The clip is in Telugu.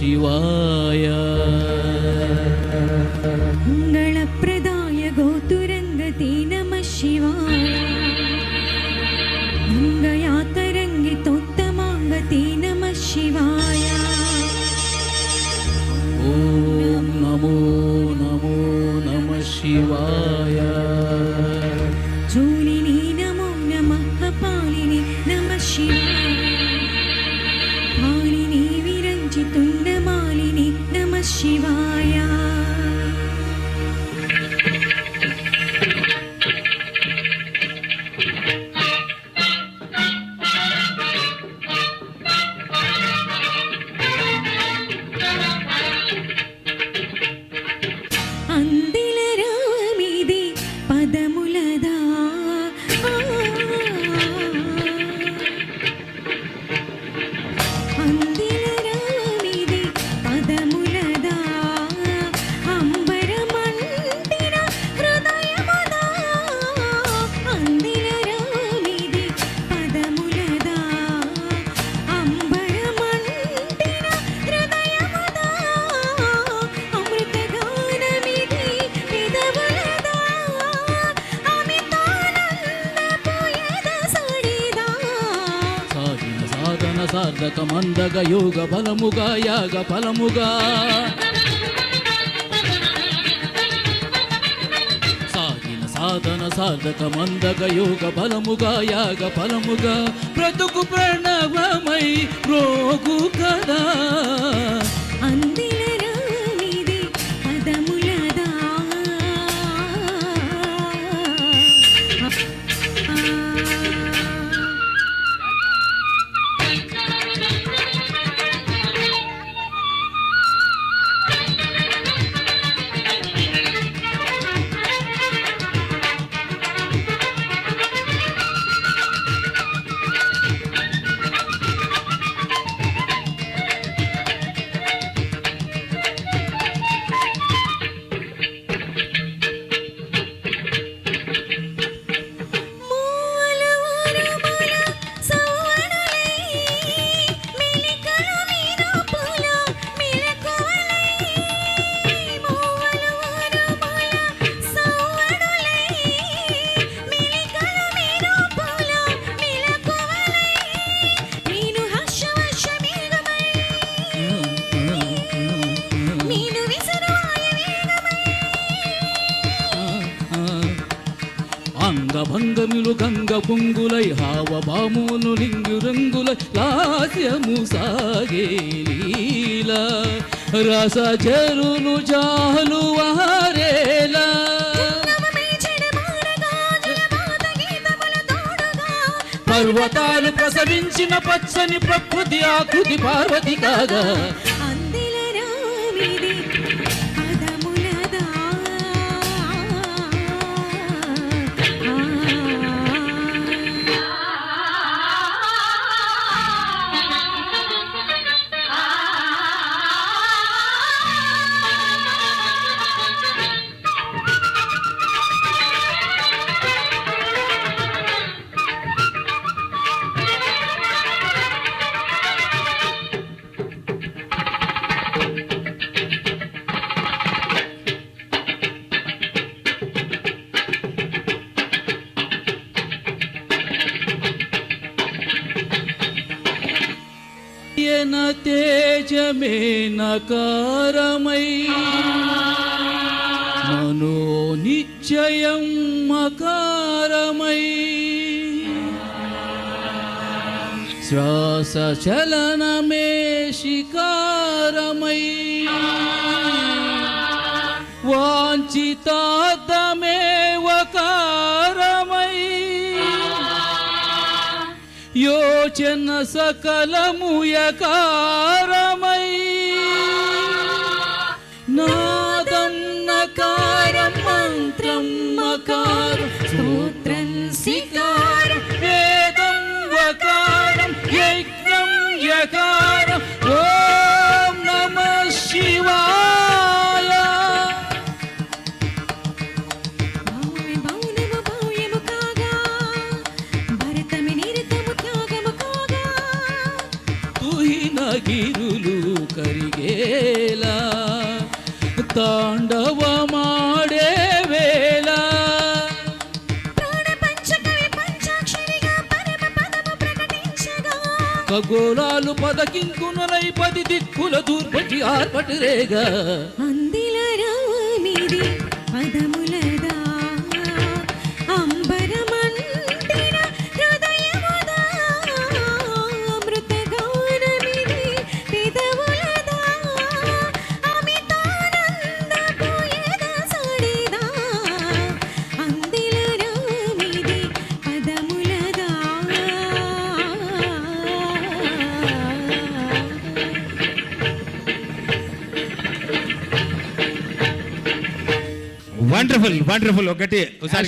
ശിവായ. മംഗളപ്രദായ ഗോതുരംഗതി നമ ശിവായ മംഗയാതരംഗി തോത്തമാംഗതി നമ ശിവായ ഓം നമോ നമോ നമ ശിവായ. शिवा సాధన సార్థక మందగ యోగ బలముగా యాగ ఫలముగా. సాగిన సాధన సార్థక మందగ యోగ బలముగా యాగ ఫలముగా. బ్రతుకు ప్రణవమై రోగు కదా. అంది అంగభంగములు గంగ పొంగులై హావభాములు లింగు రంగులై లాస్యము సాగే లీల. రస చెరులు జాలు వారేలా. పర్వతాలు ప్రసవించిన పచ్చని ప్రకృతి ఆకృతి పార్వతి కాగా. జ్ఞాన తేజమే నకారమై. మనో నిశ్చయం మకారమై. శ్వాస చలనమే శికారమై. వాచితార్థమేవకారమై యోచన సకలముయకారమై నాదం నకారం కరిగేలా తాండవమాడే వేళ. ఖగోళాలు పదకింకునలై పది దిక్కుల దూర్పటి ఆర్పటి రేగా అందిల రామిది పదములదా? వండర్ఫుల్ వండర్ఫుల్ ఒకటి ఒకసారి